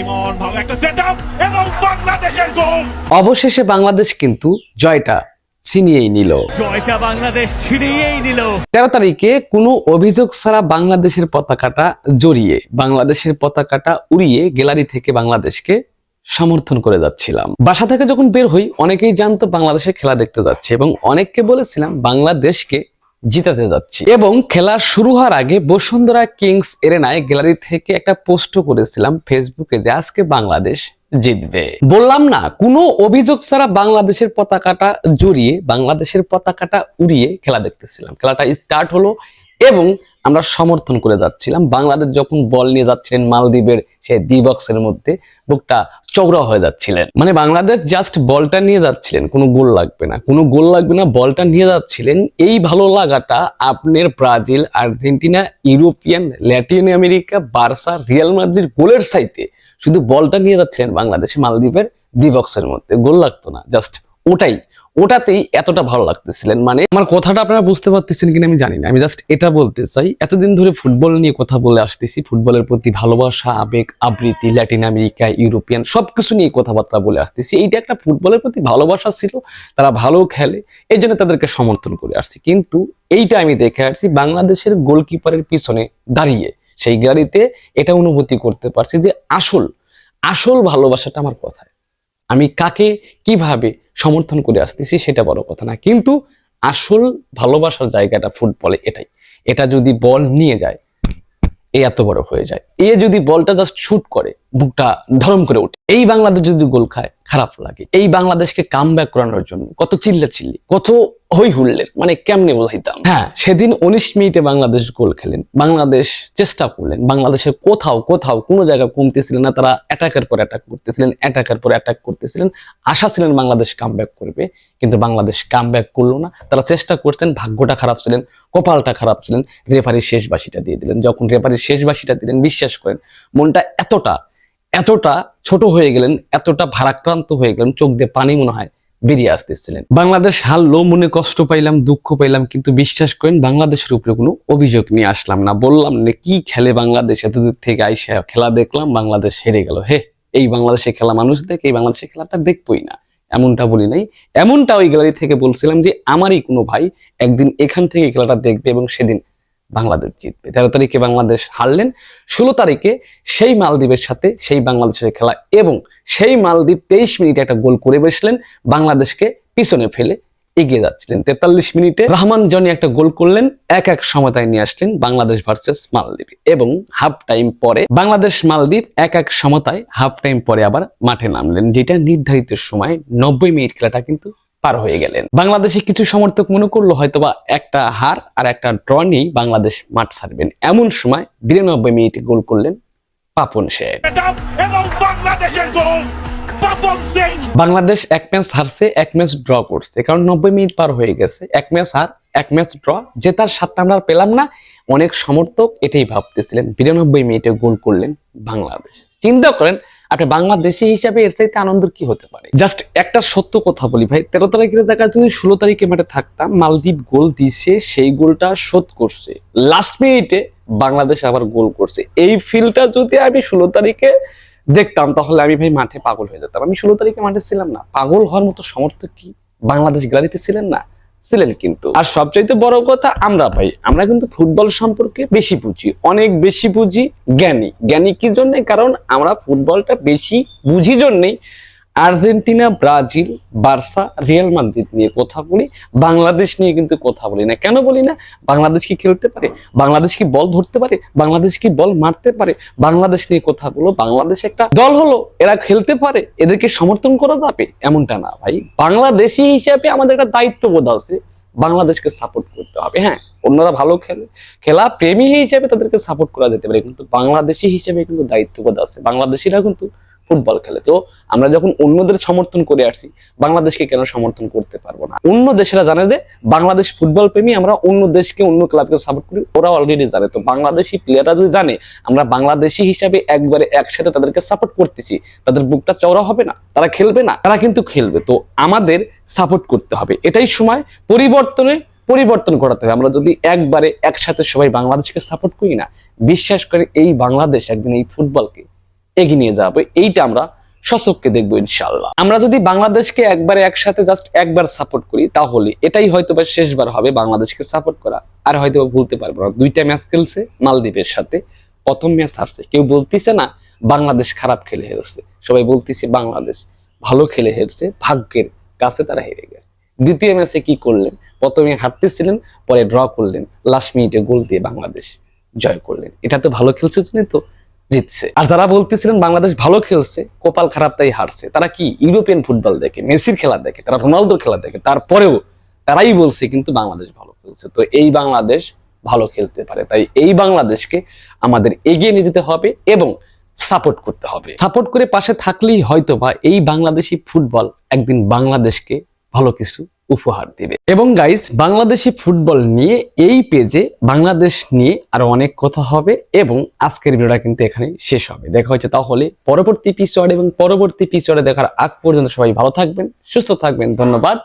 ইমন ভালো একটা সেটআপ এবং বাংলাদেশের গোল অবশেষে বাংলাদেশ কিন্তু জয়টা ছিনিয়েই নিল। জয়টা বাংলাদেশ ছিনিয়েই নিল। তেরো তারিখে কোনো অভিযোগ ছাড়া বাংলাদেশের পতাকাটা জড়িয়ে বাংলাদেশের পতাকাটা উড়িয়ে গ্যালারি থেকে বাংলাদেশকে সমর্থন করে যাচ্ছিলাম। বাসা থেকে যখন বের হই অনেকেই জানতো বাংলাদেশে খেলা দেখতে যাচ্ছে এবং অনেককে বলেছিলাম বাংলাদেশকে জিতাতে যাচ্ছি। এবং খেলা শুরু হওয়ার আগে বসুন্ধরা কিংস এরেনায় গ্যালারি থেকে একটা পোস্ট করেছিলাম ফেসবুকে যে আজকে বাংলাদেশ জিতবে। বললাম না, কোনো অভিযোগ ছাড়া বাংলাদেশের পতাকাটা জড়িয়ে, বাংলাদেশের পতাকাটা উড়িয়ে খেলা দেখতেছিলাম। খেলাটা স্টার্ট হলো এবং আমরা সমর্থন করে যাচ্ছিলাম। বাংলাদেশ যখন বল নিয়ে যাচ্ছিলেন মালদ্বীপের সেই ডি বক্সের মধ্যে, বুকটা চৌড়া হয়ে যাচ্ছিলেন। মানে বাংলাদেশ জাস্ট বলটা নিয়ে যাচ্ছিলেন, কোনো গোল লাগবে না। কোনো গোল লাগবে না, বলটা নিয়ে যাচ্ছিলেন। এই ভালো লাগাটা আপনার Brazil, Argentina, European, Latin America, Barca, Real Madrid গোলের সাইতে শুধু বলটা নিয়ে যাচ্ছিলেন বাংলাদেশে মালদ্বীপের বক্সের মধ্যে। গোল লাগতো না জাস্ট ওটাই। ওটাতেই এতটা ভালো লাগতেছিলেন। মানে আমার কথাটা আপনারা বুঝতে পারতেছেন কিনা আমি জানি না। আমি জাস্ট এটা বলতে চাই, এতদিন ধরে ফুটবল নিয়ে কথা বলে আসতেছি, ফুটবলের প্রতি ভালোবাসা, আবেগ, আবৃত্তি ল্যাটিন আমেরিকা ইউরোপিয়ান সবকিছু নিয়ে কথাবার্তা বলে আসতেছি। এইটা একটা ফুটবলের প্রতি ভালোবাসা ছিল, তারা ভালো খেলে এই জন্য তাদেরকে সমর্থন করে আসছি। কিন্তু এইটা আমি দেখে আসছি, বাংলাদেশের গোলকিপারের পিছনে দাঁড়িয়ে, সেই গাড়িতে এটা অনুভূতি করতে পারছি যে আসল আসল ভালোবাসাটা আমার কথায়। আমি কাকে, কীভাবে সমর্থন করে আসতেছি, সেটা বড় কথা না। কিন্তু আসল ভালোবাসার জায়গাটা ফুটবলে এটাই। এটা যদি বল নিয়ে যায়, এ এত বড় হয়ে যায়। এ যদি বলটা জাস্ট শুট করে, বুকটা ধরম করে ওঠে। এই বাংলাদেশ যদি গোল খায়, খারাপ লাগে। এই বাংলাদেশকে কাম ব্যাক করানোর জন্য কত চিল্লা চিল্লি কত হই হুল্লের মানে কেমনে বোঝাইতাম? হ্যাঁ সেদিন উনিশ মিনিটে বাংলাদেশ গোল খেলেন। বাংলাদেশ চেষ্টা করলেন। বাংলাদেশের কোথাও কোথাও কোনো জায়গায় কমতেছিলেন না, তারা অ্যাটাকের পর অ্যাটাক করতেছিলেন অ্যাটাকের পর অ্যাটাক করতেছিলেন। আশা ছিলেন বাংলাদেশ কাম করবে, কিন্তু বাংলাদেশ কাম করল না। তারা চেষ্টা করছেন, ভাগ্যটা খারাপ ছিলেন, কপালটা খারাপ ছিলেন রেফারির শেষ বাসিটা দিয়ে দিলেন। যখন রেফারির শেষ বাসিটা দিলেন, বিশ্বাস করেন, মনটা এতটা এতটা ছোট হয়ে গেলেন, এতটা ভারাক্রান্ত হয়ে গেলেন, চোখ দিয়ে পানি মনে হয় বেরিয়ে আসতেছিলেন। বাংলাদেশ হারলো মনে কষ্ট পাইলাম, দুঃখ পাইলাম, কিন্তু বিশ্বাস করেন বাংলাদেশের উপরে কোনো অভিযোগ নিয়ে আসলাম না। বললাম না, কি খেলে বাংলাদেশ? এতদূর থেকে আইসা খেলা দেখলাম, বাংলাদেশ হেরে গেল। হে, এই বাংলাদেশে খেলা মানুষ দেখে, এই বাংলাদেশের খেলাটা দেখবই না। এমনটা বলি নাই। এমনটা ওই গ্যালারি থেকে বলছিলাম যে, আমারই কোনো ভাই একদিন এখান থেকে খেলাটা দেখবে এবং সেদিন বাংলাদেশ জিতবে। তেরো তারিখে বাংলাদেশ হারলেন, ষোলো তারিখে সেই মালদ্বীপের সাথে সেই বাংলাদেশের খেলা এবং সেই মালদ্বীপ তেইশ মিনিটে একটা গোল করে বসলেন, বাংলাদেশকে পিছনে ফেলে এগিয়ে যাচ্ছিলেন। তেতাল্লিশ মিনিটে রহমান জনি একটা গোল করলেন, এক এক সমতায় নিয়ে আসলেন বাংলাদেশ ভার্সেস মালদ্বীপ এবং হাফ টাইম পরে বাংলাদেশ মালদ্বীপ এক এক সমতায় হাফ টাইম পরে আবার মাঠে নামলেন, যেটা নির্ধারিত সময় নব্বই মিনিট খেলাটা কিন্তু পার হয়ে গেলেন। বাংলাদেশে কিছু সমর্থক মনে করল হয়তোবা একটা হার আর একটা ড্র নিয়েই বাংলাদেশ মাঠ ছাড়বেন। এমন সময় বিরানব্বই মিনিটে গোল করলেন পাপন শেখ বাংলাদেশ এক ম্যাচ হারছে এক ম্যাচ ড্র করছে। কারণ নব্বই মিনিট পার হয়ে গেছে এক ম্যাচ হার এক ম্যাচ ড্র জেতার সাতটা আমরা পেলাম না। অনেক সমর্থক এটাই ভাবতেছিলেন বিরানব্বই মিনিটে গোল করলেন বাংলাদেশ। চিন্তা করেন আপনি বাংলাদেশি হিসাবে এর চাইতে আনন্দের কি হতে পারে? জাস্ট একটা সত্য কথা বলি ভাই, তেরো তারিখের জায়গায় যদি ষোলো তারিখে মাঠে থাকতাম, মালদ্বীপ গোল দিছে, সেই গোলটা শোধ করছে। লাস্ট মিনিটে বাংলাদেশ আবার গোল করছে। এই ফিলটা যদি আমি ষোলো তারিখে দেখতাম, তাহলে আমি ভাই মাঠে পাগল হয়ে যেতাম। আমি ষোলো তারিখে মাঠে ছিলাম না। পাগল হওয়ার মতো সমর্থক কি? বাংলাদেশ গ্যালারিতে ছিলেন না? ছিলেন কিন্তু। আর সবচাইতে বড় কথা আমরা ভাই, আমরা কিন্তু ফুটবল সম্পর্কে বেশি বুঝি, অনেক বেশি বুঝি জ্ঞানী। জ্ঞানী কি জন্য? কারণ আমরা ফুটবলটা বেশি বুঝি জন্যেই Argentina, Brazil, Barca, Real Madrid নিয়ে কথা বলি, বাংলাদেশ নিয়ে কিন্তু কথা বলি না। কেন বলি না? বাংলাদেশ কি খেলতে পারে? বাংলাদেশ কি বল ধরতে পারে? বাংলাদেশ কি বল মারতে পারে? বাংলাদেশ নিয়ে কথা বলো। বাংলাদেশ একটা দল হলো। এরা খেলতে পারে। এদেরকে সমর্থন করা যাবে? এমনটা না ভাই। বাংলাদেশি হিসাবে আমাদের একটা দায়িত্ববোধ আছে। বাংলাদেশকে সাপোর্ট করতে হবে। হ্যাঁ অন্যরা ভালো খেলে। খেলা প্রেমী হিসেবে তাদেরকে সাপোর্ট করা যেতে পারে। কিন্তু বাংলাদেশি হিসেবে কিন্তু দায়িত্ববোধ আছে। বাংলাদেশিরা কিন্তু ফুটবল খেলে। তো আমরা যখন অন্যদের সমর্থন করে আসছি, বাংলাদেশকে কেন সমর্থন করতে পারব না? অন্য দেশেরা জানে যে বাংলাদেশ ফুটবল প্রেমী, আমরা অন্য দেশকে, অন্য ক্লাবকে সাপোর্ট করি। ওরা অলরেডি জানে। তো বাংলাদেশি প্লেয়াররা যদি জানে, আমরা বাংলাদেশি হিসাবে একবারে একসাথে তাদেরকে সাপোর্ট করতেছি, তাদের বুকটা চওড়া হবে না? তারা খেলবে না? তারা কিন্তু খেলবে। তো আমাদের সাপোর্ট করতে হবে। এটাই সময় পরিবর্তনে পরিবর্তন ঘটাতে হবে। আমরা যদি একবারে একসাথে সবাই বাংলাদেশকে সাপোর্ট করি না, বিশ্বাস করে এই বাংলাদেশ একদিন এই ফুটবলকে এগিয়ে নিয়ে যাবে। এইটা আমরা সচককে দেখব ইনশাল্লাহ আমরা যদি বাংলাদেশকে একবারে একসাথে জাস্ট একবার সাপোর্ট করি, তাহলে এটাই হয়তো বা শেষবার হবে বাংলাদেশকে সাপোর্ট করা। আর হয়তো বা ভুলতে পারব না। দুইটা ম্যাচ খেলছে মালদ্বীপের সাথে। প্রথম ম্যাচ হারছে। কেউ বলতিছে না, বাংলাদেশ খারাপ খেলে হেরছে। সবাই বলতেছে, বাংলাদেশ ভালো খেলে হেরছে। ভাগ্যের কাছে তারা হেরে গেছে। দ্বিতীয় ম্যাচে কি করলেন? প্রথমে হারতেছিলেন, পরে ড্র করলেন। লাস্ট মিনিটে গোল দিয়ে বাংলাদেশ জয় করলেন। এটা তো ভালো খেলছে জন্যই তো? জিতছে। আর যারা বলতেছিলেন বাংলাদেশ ভালো খেলছে, কপাল খারাপ তাই হারছে, তারা কি ইউরোপিয়ান ফুটবল দেখে, মেসির খেলা দেখে, তারা রোনালদোর খেলা দেখে, তারপরেও তারাই বলছে কিন্তু বাংলাদেশ ভালো খেলছে। তো এই বাংলাদেশ ভালো খেলতে পারে, তাই এই বাংলাদেশকে আমাদের এগিয়ে নিয়ে যেতে হবে এবং সাপোর্ট করতে হবে। সাপোর্ট করে পাশে থাকলেই হয়তো বা এই বাংলাদেশি ফুটবল একদিন বাংলাদেশকে ভালো কিছু উপহার দিবে। এবং গাইস বাংলাদেশি ফুটবল নিয়ে এই পেজে বাংলাদেশ নিয়ে আরও অনেক কথা হবে এবং আজকের ভিডিওটা কিন্তু এখানে শেষ হবে। দেখা হচ্ছে তাহলে পরবর্তী পিসোড এবং পরবর্তী পিসোডে দেখার আগ পর্যন্ত সবাই ভালো থাকবেন, সুস্থ থাকবেন, ধন্যবাদ।